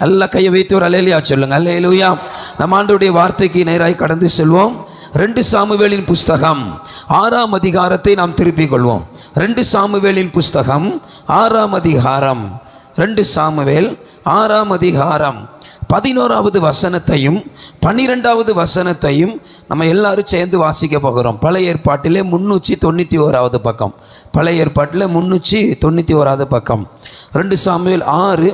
நல்ல கையை வைத்து ஒரு அலையிலையா சொல்லுங்க. அலையிலுயா நம்ம ஆண்டுடைய வார்த்தைக்கு நேராய் கடந்து செல்வோம். ரெண்டு சாமுவேலின் புஸ்தகம் ஆறாம் அதிகாரத்தை நாம் திருப்பிக் கொள்வோம். ரெண்டு சாமுவேலின் புஸ்தகம் ஆறாம் அதிகாரம். ரெண்டு சாமுவேல் ஆறாம் அதிகாரம். பதினோராவது வசனத்தையும் பன்னிரெண்டாவது வசனத்தையும் நம்ம எல்லாரும் சேர்ந்து வாசிக்க போகிறோம். பழைய ஏற்பாட்டிலே முன்னூற்றி தொண்ணூற்றி ஓராவது பக்கம். பழைய ஏற்பாட்டில் முன்னூற்றி தொண்ணூற்றி ஓராவது பக்கம். ரெண்டு சாமுவேல் ஆறு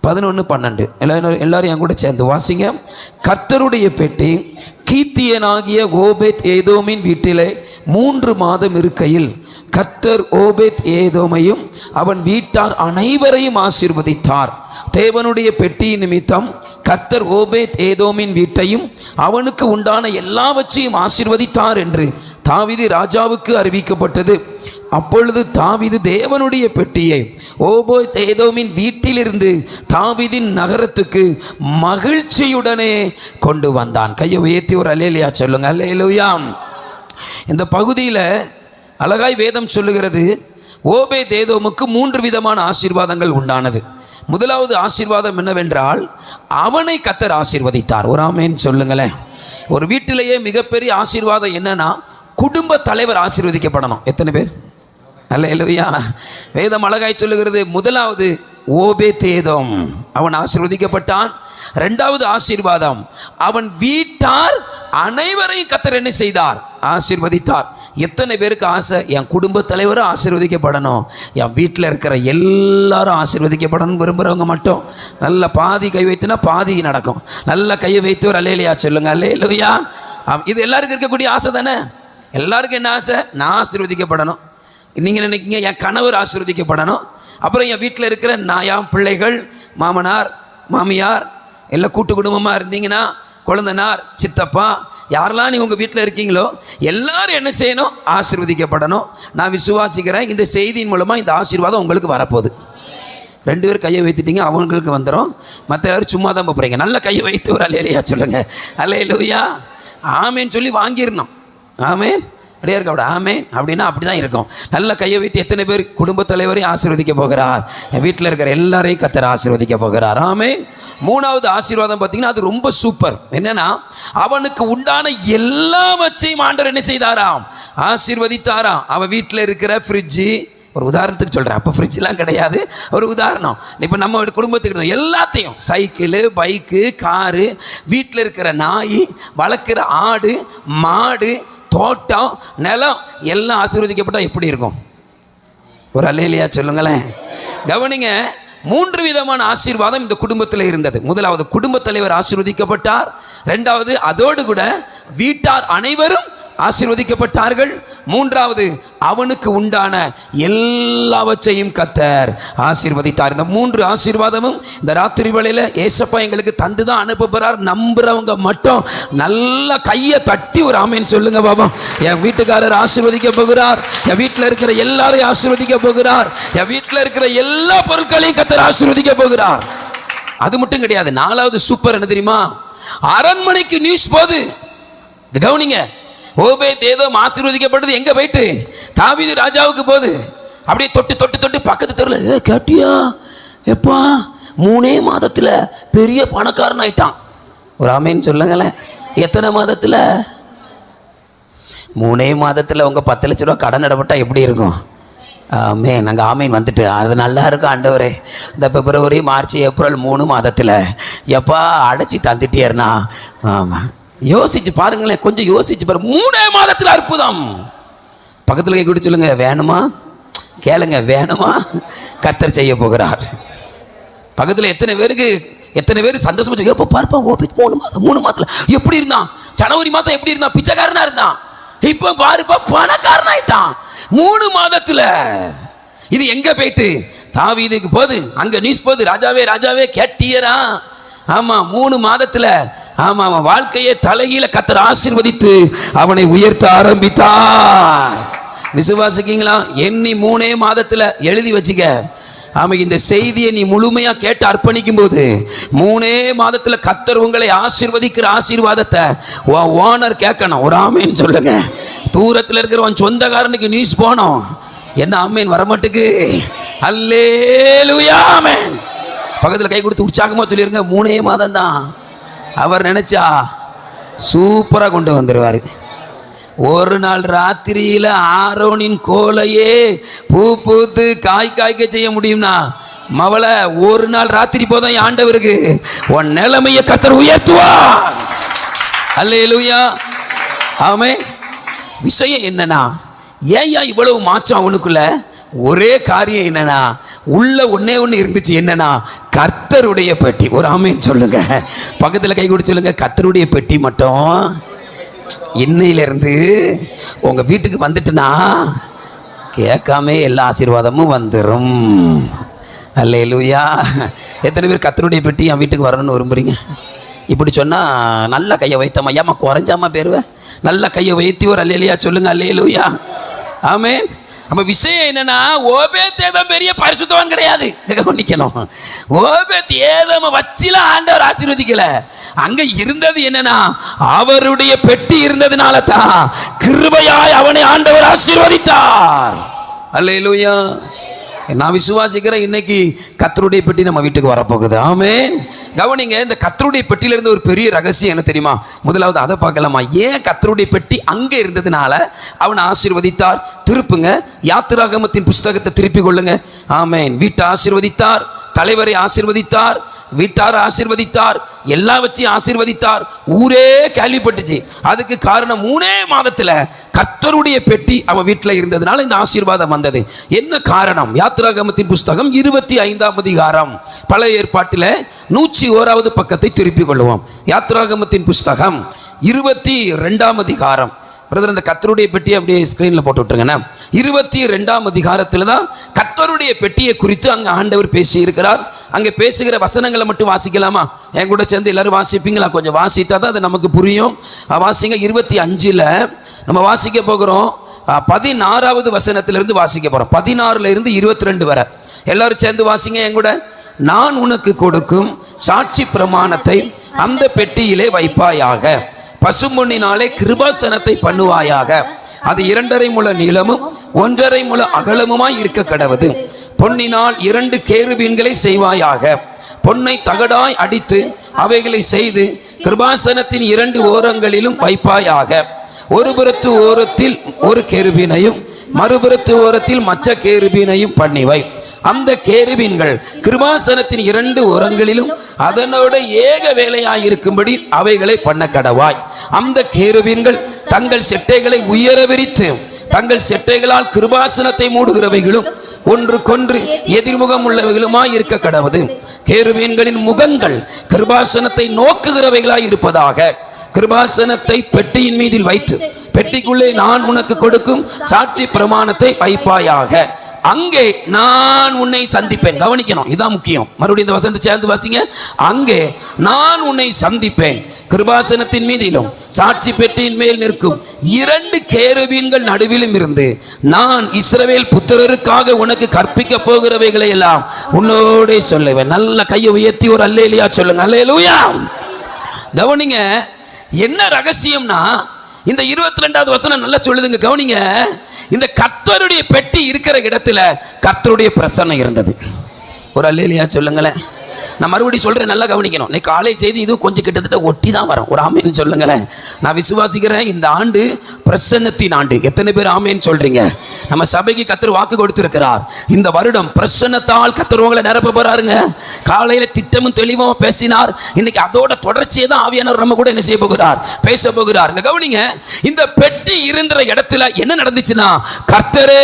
பதினொன்று பன்னெண்டு. எல்லாரும் எல்லாரும் என் கூட சேர்ந்து வாசிங்க. கர்த்தருடைய பெட்டி கீத்தியனாகிய கோபேத் ஏதோமின் வீட்டிலே மூன்று மாதம் இருக்கையில் கர்த்தர் ஓபேத் ஏதோமையும் அவன் வீட்டார் அனைவரையும் ஆசீர்வதித்தார். தேவனுடைய பெட்டி நிமித்தம் கத்தர் ஓபேத் ஏதோமின் வீட்டையும் அவனுக்கு உண்டான எல்லாவற்றையும் ஆசிர்வதித்தார் என்று தாவிது ராஜாவுக்கு அறிவிக்கப்பட்டது. அப்பொழுது தாவிது தேவனுடைய பெட்டியை ஓபோ ஏதோமின் வீட்டிலிருந்து தாவிதின் நகரத்துக்கு மகிழ்ச்சியுடனே கொண்டு வந்தான். கையை உயர்த்தி ஒரு அலேலியா சொல்லுங்க. அல்லேலூயாம் இந்த பகுதியில் அழகாய் வேதம் சொல்லுகிறது ஓபே தேதோமுக்கு மூன்று விதமான ஆசீர்வாதங்கள் உண்டானது. முதலாவது ஆசீர்வாதம் என்னவென்றால் அவனை கத்தர் ஆசீர்வதித்தார். ஒரு ஆமேன்னு சொல்லுங்களேன். ஒரு வீட்டிலேயே மிகப்பெரிய ஆசீர்வாதம் என்னன்னா குடும்ப தலைவர் ஆசீர்வதிக்கப்படணும். எத்தனை பேர்? அல்ல இல்லையா வேதம் அழகாய் சொல்லுகிறது முதலாவது ஓபே தேதம். அவன் ஆசீர்வதிக்கப்பட்டான். ரெண்டாவது ஆசீர்வாதம் அவன் வீட்டார் அனைவரையும் கத்தர் என்ன செய்தார்? ஆசீர்வதித்தார். எத்தனை பேருக்கு ஆசை? என் குடும்ப தலைவரும் ஆசீர்வதிக்கப்படணும். என் வீட்டில் இருக்கிற எல்லாரும் ஆசீர்வதிக்கப்படணும் விரும்புகிறவங்க மட்டும். நல்ல பாதி கை வைத்துனா பாதி நடக்கும். நல்ல கையை வைத்து ஒரு அல்லேலியா சொல்லுங்க. அல்லேலுயா. இது எல்லாருக்கும் இருக்கக்கூடிய ஆசை தானே? எல்லாருக்கும் என்ன ஆசை? நான் ஆசீர்வதிக்கப்படணும். நீங்கள் நினைக்கிங்க என் கணவர் ஆசீர்வதிக்கப்படணும். அப்புறம் என் வீட்டில் இருக்கிற நான் என் பிள்ளைகள் மாமனார் மாமியார் எல்லாம் கூட்டு குடும்பமாக இருந்தீங்கன்னா குழந்தனார் சித்தப்பா யாரெல்லாம் நீ உங்கள் வீட்டில் இருக்கீங்களோ எல்லாரும் என்ன செய்யணும்? ஆசிர்வதிக்கப்படணும். நான் விசுவாசிக்கிறேன். இந்த செய்தியின் மூலமாக இந்த ஆசீர்வாதம் உங்களுக்கு வரப்போகுது. ரெண்டு பேரும் கையை வைத்துட்டீங்க அவங்களுக்கு வந்துடும் மற்ற யாரும் சும்மா தான் போகிறீங்க நல்ல கையை வைத்து ஒரு அலையிலையா சொல்லுங்கள் அலையிலையா. ஆமேன்னு சொல்லி வாங்கிடணும். ஆமேன். அப்படியே இருக்க அப்படி ஆமே அப்படின்னா அப்படி தான் இருக்கும். நல்ல கையை வைத்து எத்தனை பேர் குடும்ப தலைவரையும் ஆசீர்வதிக்க போகிறார்? என் வீட்டில் இருக்கிற எல்லாரையும் கத்தர் ஆசீர்வதிக்க போகிறார். ஆமே மூணாவது ஆசீர்வாதம் பார்த்தீங்கன்னா அது ரொம்ப சூப்பர் என்னன்னா அவனுக்கு உண்டான எல்லாவற்றையும் ஆண்டவர் என்ன செய்தாராம்? ஆசீர்வதித்தாராம். அவன் வீட்டில் இருக்கிற ஃப்ரிட்ஜு ஒரு உதாரணத்துக்கு சொல்கிறேன் அப்போ ஃப்ரிட்ஜ்லாம் கிடையாது. ஒரு உதாரணம். இப்போ நம்ம குடும்பத்துக்கு எல்லாத்தையும் சைக்கிளு பைக்கு காரு வீட்டில் இருக்கிற நாய் வளர்க்குற ஆடு மாடு தோட்டம் நிலம் எல்லாம் ஆசீர்வதிக்கப்பட்டால் எப்படி இருக்கும்? ஒரு அலையிலையா சொல்லுங்களேன். கவனிங்க மூன்று விதமான ஆசீர்வாதம் இந்த குடும்பத்தில் இருந்தது. முதலாவது குடும்பத் தலைவர் ஆசீர்வதிக்கப்பட்டார். ரெண்டாவது அதோடு கூட வீட்டார் அனைவரும் ஆசீர்வதிக்கப்பட்டார்கள். மூன்றாவது அவனுக்கு உண்டான எல்லாவற்றையும் கத்தர் ஆசீர்வதித்தார். இந்த மூன்று ஆசீர்வாதமும் இந்த ராத்திரி வேளையில் ஏசப்பா எங்களுக்கு தந்து தான் அனுப்பப்படுறார் நம்புறவங்க மட்டும் நல்ல கையை தட்டி ஒரு ஆமேன்னு சொல்லுங்க பாபா. என் வீட்டுக்காரர் ஆசீர்வதிக்க போகிறார். என் வீட்டில் இருக்கிற எல்லாரையும் ஆசீர்வதிக்க போகிறார். என் வீட்டில் இருக்கிற எல்லா பொருட்களையும் கத்தர் ஆசீர்வதிக்க போகிறார். அது மட்டும் கிடையாது. நாலாவது சூப்பர் என்ன தெரியுமா? அரண்மனைக்கு நியூஸ் போது கவனிங்க. ஓபேத் ஏதோ ஆசீர்வதிக்கப்பட்டது எங்க போயிட்டு? தாவீது ராஜாவுக்கு போகுது. அப்படியே தொட்டு தொட்டு தொட்டு பக்கத்து தெருவில் ஏ கேட்டியா? எப்பா? மூணே மாதத்தில் பெரிய பணக்காரன் ஆயிட்டான். ஒரு ஆமேன்னு சொல்லுங்களேன். எத்தனை மாதத்தில்? மூணே மாதத்தில் உங்கள் பத்து லட்ச ரூபா கடன் இடப்பட்டா எப்படி இருக்கும்? ஆமே நாங்கள் ஆமீன் வந்துட்டு அது நல்லா இருக்கும் ஆண்டவரே? இந்த பிப்ரவரி மார்ச் ஏப்ரல் மூணு மாதத்தில். எப்பா அடைச்சி தந்துட்டேருண்ணா ஆமாம் யோசிச்சு பாருங்களேன் கொஞ்சம் யோசிச்சு பாரு மூணே மாதத்தில் அற்புதம். பக்கத்தில் கை சொல்லுங்க வேணுமா? கேளுங்க வேணுமா? கத்தர் செய்ய போகிறார். பக்கத்தில் எத்தனை பேருக்கு எத்தனை பேர் சந்தோஷமா எப்போ பார்ப்பா ஓபி மூணு மாதம் மூணு மாதத்தில். எப்படி இருந்தான்? ஜனவரி மாதம் எப்படி இருந்தான்? பிச்சைக்காரனா இருந்தான். இப்போ பாருப்பா பணக்காரன் ஆயிட்டான். மூணு மாதத்தில். இது எங்கே போயிட்டு? தாவீதுக்கு போகுது. அங்கே நியூஸ் போகுது. ராஜாவே ராஜாவே கேட்டியரா. ஆமாம் மூணு மாதத்தில் ஆமா அவன் வாழ்க்கையை தலையில கத்தர் ஆசீர்வதித்து அவனை உயர்த்த ஆரம்பித்தார். விசுவாசிக்கீங்களா எண்ணி மூணே மாதத்துல எழுதி வச்சுக்க. ஆமாம் இந்த செய்தியை நீ முழுமையாக கேட்டு அர்ப்பணிக்கும் போது மூணே மாதத்தில் கத்தர் உங்களை ஆசிர்வதிக்கிற ஆசீர்வாதத்தை ஓனர் கேட்கணும். ஒரு ஆமேன்னு சொல்லுங்க. தூரத்தில் இருக்கிற உன் சொந்தக்காரனுக்கு நியூஸ் போனோம் என்ன ஆமேன்? வரமாட்டுக்கு. அல்லேலுயா ஆமேன். பக்கத்தில் கை கொடுத்து உற்சாகமாக சொல்லிடுங்க மூணே மாதம் தான் அவர் நினைச்சா சூப்பராக கொண்டு வந்துடுவார் ஒரு நாள் ராத்திரியில் ஆரோனின் கோலையே பூ பூத்து காய் காய்க்க செய்ய முடியும்னா மவளை ஒரு நாள் ராத்திரி போதும் ஆண்டவருக்கு உன் நிலைமையை கத்தர் அல்ல அல்லேலூயா. ஆமே விஷயம் என்னன்னா ஏயா இவ்வளவு மாற்றம் அவனுக்குள்ள? ஒரே காரியம் என்னன்னா உள்ள ஒன்னே ஒன்று இருந்துச்சு. என்னன்னா கர்த்தருடைய பெட்டி. ஒரு ஆமைன்னு சொல்லுங்க. பக்கத்தில் கை கொடுத்து சொல்லுங்க. கர்த்தருடைய பெட்டி மட்டும். இன்னையிலிருந்து உங்கள் வீட்டுக்கு வந்துட்டுனா கேட்காம எல்லா ஆசீர்வாதமும் வந்துடும் அல்லேலூயா. எத்தனை பேர் கத்தருடைய பெட்டி என் வீட்டுக்கு வரணும்னு விரும்புறீங்க? இப்படி சொன்னால் நல்ல கையை வைத்தம்மா. ஏம்மா குறைஞ்சாமா பேருவேன் நல்ல கையை வைத்தி ஒரு அல்லேலியா சொல்லுங்க. அல்லேலூயா. ஆமேன். நம்ம விஷயம் என்னன்னா ஓபேத் ஏதம் பெரிய பரிசுத்தவன் கிடையாது. கவனிக்கணும். ஓபே தேதம் வச்சில ஆண்டவர் ஆசீர்வதிக்கல. அங்க இருந்தது என்னன்னா அவருடைய பெட்டி இருந்ததுனால தான் கிருபையாய் அவனை ஆண்டவர் ஆசீர்வதித்தார். அல்லையிலுயா நான் விசுவாசிக்கிறேன் இன்னைக்கு கத்தருடைய பெட்டி நம்ம வீட்டுக்கு வரப்போகுது. ஆமே கவனிங்க இந்த கத்தருடைய பெட்டியிலிருந்து ஒரு பெரிய ரகசியம் என்ன தெரியுமா? முதலாவது அதை பார்க்கலாமா? ஏன் கத்தருடைய பெட்டி அங்கே இருந்ததுனால அவனை ஆசீர்வதித்தார்? திருப்புங்க யாத்திராகமத்தின் புஸ்தகத்தை திருப்பி கொள்ளுங்க. ஆமேன். வீட்டை ஆசீர்வதித்தார். தலைவரை ஆசிர்வதித்தார் வீட்டார் ஆசிர்வதித்தார் எல்லா வச்சு ஆசீர்வதித்தார். ஊரே கேள்விப்பட்டுச்சு. அதுக்கு காரணம் மூணே மாதத்தில் கர்த்தருடைய பெட்டி அவன் வீட்டில் இருந்ததுனால இந்த ஆசீர்வாதம் வந்தது. என்ன காரணம்? யாத்ராகமத்தின் புஸ்தகம் இருபத்தி ஐந்தாம் அதிகாரம். பழைய ஏற்பாட்டில் நூற்றி ஓராவது பக்கத்தை திருப்பிக் கொள்வோம் யாத்ராகமத்தின் புஸ்தகம் இருபத்தி ரெண்டாம் அதிகாரம். பிரதர் இந்த கத்தருடைய பெட்டியை அப்படியே ஸ்க்ரீனில் போட்டு விட்டுருங்கண்ணா. இருபத்தி ரெண்டாம் அதிகாரத்தில் தான் கத்தருடைய பெட்டியை குறித்து அங்கே ஆண்டவர் பேசி இருக்கிறார் அங்கே பேசுகிற வசனங்களை மட்டும் வாசிக்கலாமா? என் கூட சேர்ந்து எல்லாரும் வாசிப்பீங்களா? கொஞ்சம் வாசித்தா தான் அது நமக்கு புரியும். வாசிங்க இருபத்தி அஞ்சில் நம்ம வாசிக்க போகிறோம். பதினாறாவது வசனத்திலிருந்து வாசிக்க போகிறோம் பதினாறுல இருந்து இருபத்தி ரெண்டு வரை. எல்லாரும் சேர்ந்து வாசிங்க என் கூட. நான் உனக்கு கொடுக்கும் சாட்சி பிரமாணத்தை அந்த பெட்டியிலே வைப்பாயாக. பசும்பொன்னினாலே கிருபாசனத்தை பண்ணுவாயாக. அது இரண்டரை முழ நீளமும் ஒன்றரை முழ அகலமுமாய் இருக்க கடவுது. பொன்னினால் இரண்டு கேருபீன்களை செய்வாயாக. பொன்னை தகடாய் அடித்து அவைகளை செய்து கிருபாசனத்தின் இரண்டு ஓரங்களிலும் வைப்பாயாக. ஒரு புறத்து ஓரத்தில் ஒரு கேருபீனையும் மறுபுறத்து ஓரத்தில் மற்ற கேருபீனையும் பண்ணிவை. அந்த கேருபீன்கள் கிருபாசனத்தின் இரண்டு உரங்களிலும் அதனோட ஏக வேலையாயிருக்கும்படி அவைகளை பண்ண கடவாய். அந்த கேருபீன்கள் தங்கள் செட்டைகளை உயர விரித்து தங்கள் செட்டைகளால் கிருபாசனத்தை மூடுகிறவைகளும் ஒன்றுக்கொன்று எதிர்முகம் உள்ளவைகளுமாய் இருக்க கடவுது. கேருவீன்களின் முகங்கள் கிருபாசனத்தை நோக்குகிறவைகளாய் இருப்பதாக கிருபாசனத்தை பெட்டியின் மீதில் வைத்து பெட்டிக்குள்ளே நான் உனக்கு கொடுக்கும் சாட்சி பிரமாணத்தை வைப்பாயாக. அங்கே நான் உன்னை சந்திப்பேன். கவனிக்கணும் இதான் முக்கியம். மறுபடியும் இந்த வசனத்தை சேர்ந்து வாசிங்க. அங்கே நான் உன்னை சந்திப்பேன். கிருபாசனத்தின் மீதிலும் சாட்சி பெட்டியின் மேல் நிற்கும் இரண்டு கேருபீன்கள் நடுவிலும் இருந்து நான் இஸ்ரவேல் புத்திரருக்காக உனக்கு கற்பிக்க போகிறவைகளை எல்லாம் உன்னோடே சொல்லுவேன். நல்ல கையை உயர்த்தி ஒரு அல்லேலியா சொல்லுங்க. அல்லேலூயா! கவனிங்க என்ன ரகசியம்னா இந்த இருபத்தி ரெண்டாவது வசனம் நல்லா சொல்லுதுங்க கவனிங்க. இந்த கத்தருடைய பெட்டி இருக்கிற இடத்துல கத்தருடைய பிரசன்னம் இருந்தது. ஒரு அல்லையா சொல்லுங்களேன். நான் மறுபடியும் சொல்கிறேன் நல்லா கவனிக்கணும். இன்னைக்கு காலை செய்தி இது கொஞ்சம் கிட்டத்தட்ட ஒட்டி தான் வரும். ஒரு ஆமேன்னு சொல்லுங்களேன். நான் விசுவாசிக்கிறேன் இந்த ஆண்டு பிரசன்னத்தின் ஆண்டு. எத்தனை பேர் ஆமேன்னு சொல்கிறீங்க நம்ம சபைக்கு கத்தர் வாக்கு கொடுத்திருக்கிறார். இந்த வருடம் பிரசன்னத்தால் கத்தர் நிரப்ப போகிறாருங்க காலையில் திட்டமும் தெளிவும் பேசினார். இன்னைக்கு அதோட தொடர்ச்சியை தான் ஆவியானவர் நம்ம கூட என்ன செய்ய போகிறார்? பேச போகிறார். இந்த கவனிங்க இந்த பெட்டி இருந்த இடத்துல என்ன நடந்துச்சுன்னா கர்த்தரே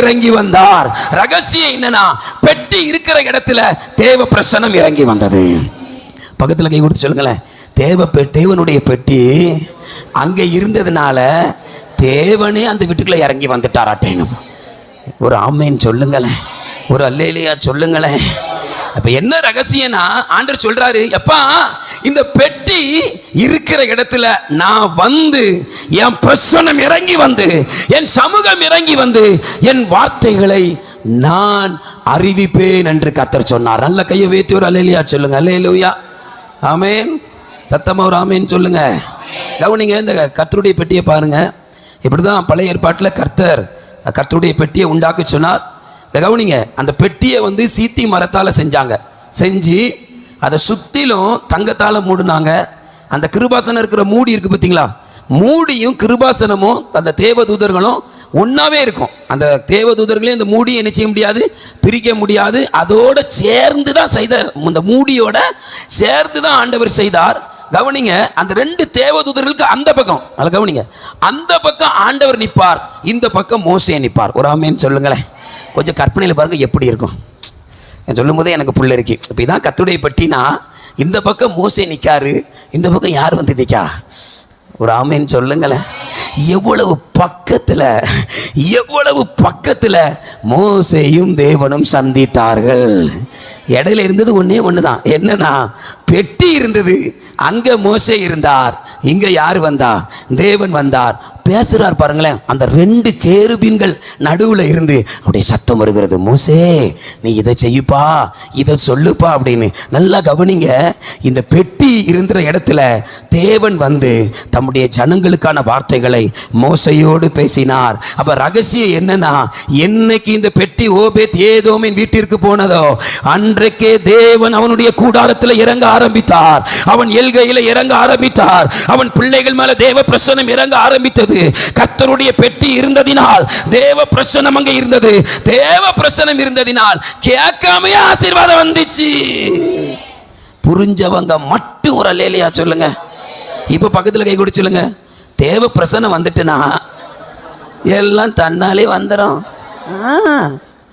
இறங்கி வந்தார். ரகசியம் என்னன்னா பெட்டி இருக்கிற இடத்துல தேவ பிரசனம் இறங்கி வந்தது. பக்கத்தில் கை கொடுத்து சொல்லுங்களேன். தேவ தேவனுடைய பெட்டி அங்கே இருந்ததுனால தேவனே அந்த வீட்டுக்குள்ளே இறங்கி வந்துட்டாராட்டேங்க ஒரு ஆம்மையின் சொல்லுங்களேன். ஒரு அல்லேலியா சொல்லுங்களேன். அப்ப என்ன ரகசியம்னா ஆண்டர் சொல்றாரு எப்பா இந்த பெட்டி இருக்கிற இடத்துல நான் வந்து என் பிரசனம் இறங்கி வந்து என் சமூகம் இறங்கி வந்து என் வார்த்தைகளை நான் அறிவிப்பேன் என்று கத்தர் சொன்னார். நல்ல கையை வைத்து ஒரு அல்லேலியா சொல்லுங்க. அலையிலுயா ஆமேன். சத்தமா ஒரு ஆமேன் சொல்லுங்க. கவனிங்க இந்த கத்தருடைய பெட்டியை பாருங்க. இப்படிதான் பழைய ஏற்பாட்டில் கர்த்தர் கர்த்தருடைய பெட்டியை உண்டாக்க சொன்னார். கவனிங்க. அந்த பெட்டியை வந்து சீத்தி மரத்தால் செஞ்சாங்க. செஞ்சு அதை சுற்றிலும் தங்கத்தால் மூடினாங்க. அந்த கிருபாசனம் இருக்கிற மூடி இருக்கு பார்த்தீங்களா மூடியும் கிருபாசனமும் அந்த தேவதூதர்களும் ஒன்றாவே இருக்கும். அந்த தேவதூதர்களையும் அந்த மூடியும் என்ன செய்ய முடியாது? பிரிக்க முடியாது. அதோடு சேர்ந்து தான் செய்தார். இந்த மூடியோட சேர்ந்து தான் ஆண்டவர் செய்தார். கவனிங்க அந்த ரெண்டு தேவதூதர்களுக்கு அந்த பக்கம் அதில் கவனிங்க. அந்த பக்கம் ஆண்டவர் நிற்பார். இந்த பக்கம் மோசே நிற்பார். ஒரு ஆமேன்னு சொல்லுங்களேன். கொஞ்சம் கற்பனையில் பாருங்கள் எப்படி இருக்கும். நான் சொல்லும் போதே எனக்கு புள்ள இருக்கு. இப்போ இதான் கத்துடைய பட்டினா இந்த பக்கம் மோசை நிற்காரு இந்த பக்கம் யார் வந்து நிற்கா ஒரு ஆமைன்னு சொல்லுங்களேன். எவ்வளவு பக்கத்தில் எவ்வளவு பக்கத்தில் மோசையும் தேவனும் சந்தித்தார்கள். இடையில இருந்தது ஒன்றே ஒன்று தான் என்னன்னா பெட்டி இருந்தது அங்கே மோசை இருந்தார் இங்கே யார் வந்தா? தேவன் வந்தார். பேசுறார் பாருங்களேன். அந்த ரெண்டு கேருபீன்கள் நடுவில் இருந்து அப்படியே சத்தம் வருகிறது. மோசே நீ இதை செய்யுப்பா இதை சொல்லுப்பா அப்படின்னு நல்லா கவனிங்க. இந்த பெட்டி இருந்த இடத்துல தேவன் வந்து தம்முடைய ஜனங்களுக்கான வார்த்தைகளை மோசையோடு பேசினார். அப்ப ரகசியம் என்னன்னா என்னைக்கு இந்த பெட்டி ஓபேத் ஏதோமின் வீட்டிற்கு போனதோ அன்றைக்கே தேவன் அவனுடைய கூடாரத்தில் இறங்க ஆரம்பித்தார். அவன் எல்கையில இறங்க ஆரம்பித்தார். அவன் பிள்ளைகள் மேல தேவ பிரசனம் இறங்க ஆரம்பித்தது. கர்த்தருடைய பெட்டி இருந்ததினால் தேவ பிரசனம் அங்கே இருந்தது. தேவ பிரசனம் இருந்ததினால் கேட்காமையே ஆசீர்வாதம் வந்துச்சு. புரிஞ்சவங்க மட்டும் ஒரு அல்லேலியா சொல்லுங்க. இப்போ பக்கத்தில் கை கொடு சொல்லுங்க. தேவ பிரசனம் வந்துட்டுனா எல்லாம் தன்னாலே வந்துடும்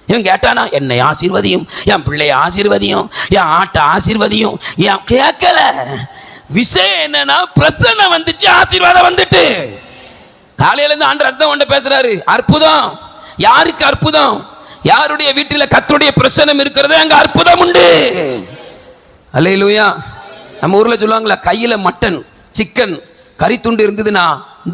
இவன் கேட்டானா என்னை ஆசீர்வதியும் என் பிள்ளைய ஆசீர்வதியும் என் ஆட்டை ஆசீர்வதியும் என் கேட்கல. விஷயம் என்னன்னா பிரசனை வந்துச்சு ஆசீர்வாதம் வந்துட்டு. காலையிலேருந்து ஆண்டு அர்த்தம் கொண்டு பேசுறாரு. அற்புதம். யாருக்கு அற்புதம்? யாருடைய வீட்டில் கத்துடைய பிரசனம் இருக்கிறது அங்கே அற்புதம் உண்டு. அல்லையிலூயா நம்ம ஊரில் சொல்லுவாங்களா கையில் மட்டன் சிக்கன் கறி துண்டு இருந்ததுன்னா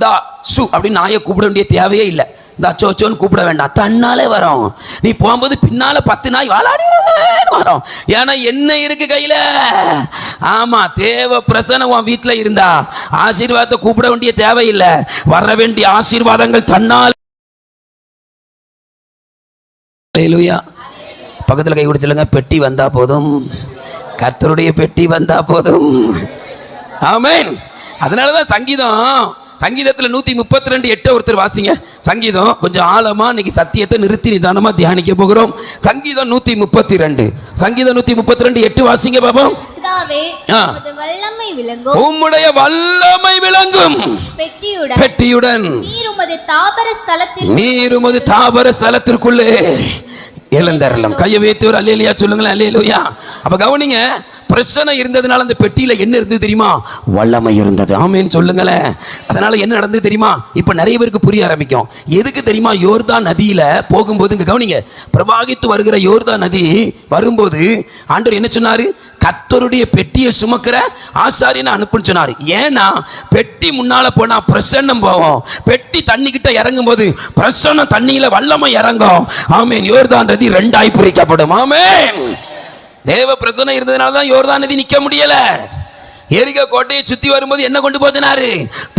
தா சு அப்படின்னு நாயை கூப்பிட வேண்டிய தேவையே இல்லை. இந்த சோச்சோன்னு கூப்பிட வேண்டாம். தன்னாலே வரும். நீ போகும்போது பின்னால பத்து நாய் வாழாடி வரும். ஏன்னா என்ன இருக்கு கையில? ஆமா தேவ பிரசனம் உன் வீட்டில் இருந்தா. ஆசீர்வாதத்தை கூப்பிட வேண்டிய தேவையில்லை வர வேண்டிய ஆசீர்வாதங்கள் தன்னால். பக்கத்தில் கை கொடுத்துலுங்க பெட்டி வந்தா போதும். கர்த்தருடைய பெட்டி வந்தா போதும். ஆமேன். அதனால தான் சங்கீதம் சங்கீதத்தில் நூற்றி முப்பத்தி ரெண்டு எட்டு ஒருத்தர் வாசிங்க. சங்கீதம் கொஞ்சம் ஆழமாக இன்னைக்கு சத்தியத்தை நிறுத்தி நிதானமாக தியானிக்க போகிறோம். சங்கீதம் நூற்றி முப்பத்தி ரெண்டு சங்கீதம் நூற்றி முப்பத்தி ரெண்டு எட்டு வாசிங்க விளங்கும். உம்முடைய வல்லமை விளங்கும். பெட்டியுடன். பெட்டியுடன். நீர் உமது தாபர ஸ்தலத்தில் நீர் உமது தாபர ஸ்தலத்திற்குள்ளே. எழுந்தரலாம் கையை வைத்து ஒரு அல்லேலியா சொல்லுங்களேன். அல்லேலூயா. அப்ப கவனிங்க பிரச்சனை இருந்ததுனால அந்த பெட்டியில் என்ன இருந்தது தெரியுமா? வல்லமை இருந்தது. ஆமேன்னு சொல்லுங்களேன். அதனால என்ன நடந்தது தெரியுமா? இப்போ நிறைய பேருக்கு புரிய ஆரம்பிக்கும். எதுக்கு தெரியுமா? யோர்தான் நதியில் போகும்போது இங்கே கவனிங்க பிரவாகித்து வருகிற யோர்தான் நதி வரும்போது ஆண்டவர் என்ன சொன்னார்? கத்தருடைய பெட்டியை சுமக்கிற ஆசாரியனை அனுப்புன்னு சொன்னார். ஏன்னா பெட்டி முன்னால் போனால் பிரசன்னம் போவோம் பெட்டி தண்ணி கிட்ட இறங்கும் போது பிரசன்னம் தண்ணியில் வல்லமை இறங்கும். ஆமேன் யோர்தான் நதி ரெண்டாய் பிரிக்கப்படும் ஆமேன். தேவ பிரசன்னம் இருந்ததுனால தான் யோர்தான் நதி நிற்க முடியல. எரிக கோட்டையை சுற்றி வரும்போது என்ன கொண்டு போச்சுனாரு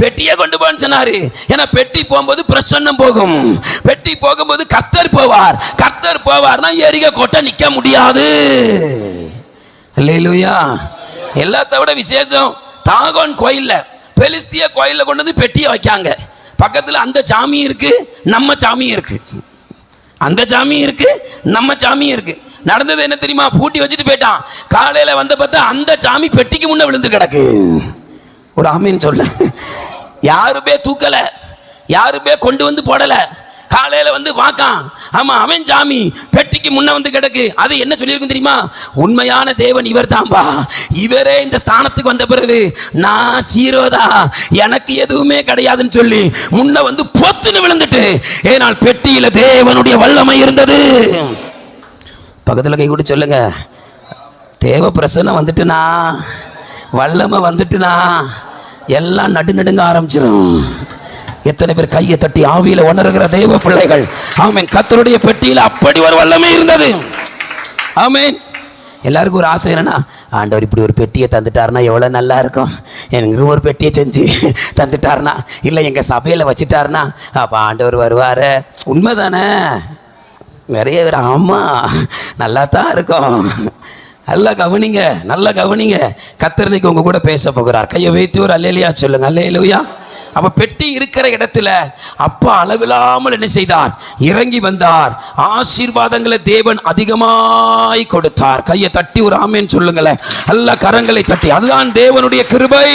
பெட்டியை கொண்டு போன்னு சொன்னாரு. ஏன்னா பெட்டி போகும்போது பிரசன்னம் போகும். பெட்டி போகும்போது கத்தர் போவார். கத்தர் போவார்னா எரிக கோட்டை நிற்க முடியாது. அல்லேலூயா. எல்லாத்த விட விசேஷம் தாகோன் கோயிலில் பெலிஸ்திய கோயிலில் கொண்டு வந்து பெட்டியை வைக்காங்க. பக்கத்தில் அந்த சாமி இருக்குது நம்ம சாமியும் இருக்குது அந்த சாமியும் இருக்குது நம்ம சாமியும் இருக்குது நடந்தது என்ன தெரியுமா? பூட்டி வச்சுட்டு போயிட்டான். காலையில வந்த பார்த்தா அந்த சாமி பெட்டிக்கு முன்ன விழுந்து கிடக்கு. ஒரு ஆமின்னு சொல்ல. யாருமே தூக்கல. யாருமே கொண்டு வந்து போடல. காலையில வந்து வாக்கான். ஆமா அவன் சாமி பெட்டிக்கு முன்ன வந்து கிடக்கு. அது என்ன சொல்லியிருக்கும் தெரியுமா? உண்மையான தேவன் இவர் தான்பா இவரே இந்த ஸ்தானத்துக்கு வந்த பிறகு நான் சீரோதா. எனக்கு எதுவுமே கிடையாதுன்னு சொல்லி முன்ன வந்து பொத்துன்னு விழுந்துட்டு ஏனால் பெட்டியில தேவனுடைய வல்லமை இருந்தது. பக்கத்தில் கை கூட சொல்லுங்க. தேவ பிரசன்னம் வந்துட்டுனா வல்லமை வந்துட்டுனா எல்லாம் நடு நடுங்க ஆரம்பிச்சிடும் எத்தனை பேர் கையை தட்டி ஆவியில் உணர்கிற தெய்வ பிள்ளைகள். ஆமென். கத்தருடைய பெட்டியில் அப்படி ஒரு வல்லமை இருந்தது. ஆமீன். எல்லாருக்கும் ஒரு ஆசை என்னன்னா ஆண்டவர் இப்படி ஒரு பெட்டியை தந்துட்டாருன்னா எவ்வளோ நல்லா இருக்கும். எனக்கு ஒரு பெட்டியை செஞ்சு தந்துட்டாருனா இல்லை எங்கள் சபையில் வச்சுட்டாருனா அப்போ ஆண்டவர் வருவார். உண்மைதானே? நிறைய பேர் ஆமாம் நல்லா தான் இருக்கும். நல்லா கவனிங்க நல்லா கவனிங்க. கத்தர் உங்கள் கூட பேச போகிறார். கையை வைத்து ஒரு அல்லையா சொல்லுங்க. அல்லேலூயா. அப்போ பெட்டி இருக்கிற இடத்துல அப்பா அளவில்லாமல் என்ன செய்தார்? இறங்கி வந்தார். ஆசீர்வாதங்களை தேவன் அதிகமாய் கொடுத்தார். கையை தட்டி ஒரு ஆமேன்னு சொல்லுங்களேன். நல்ல கரங்களை தட்டி. அதுதான் தேவனுடைய கிருபை.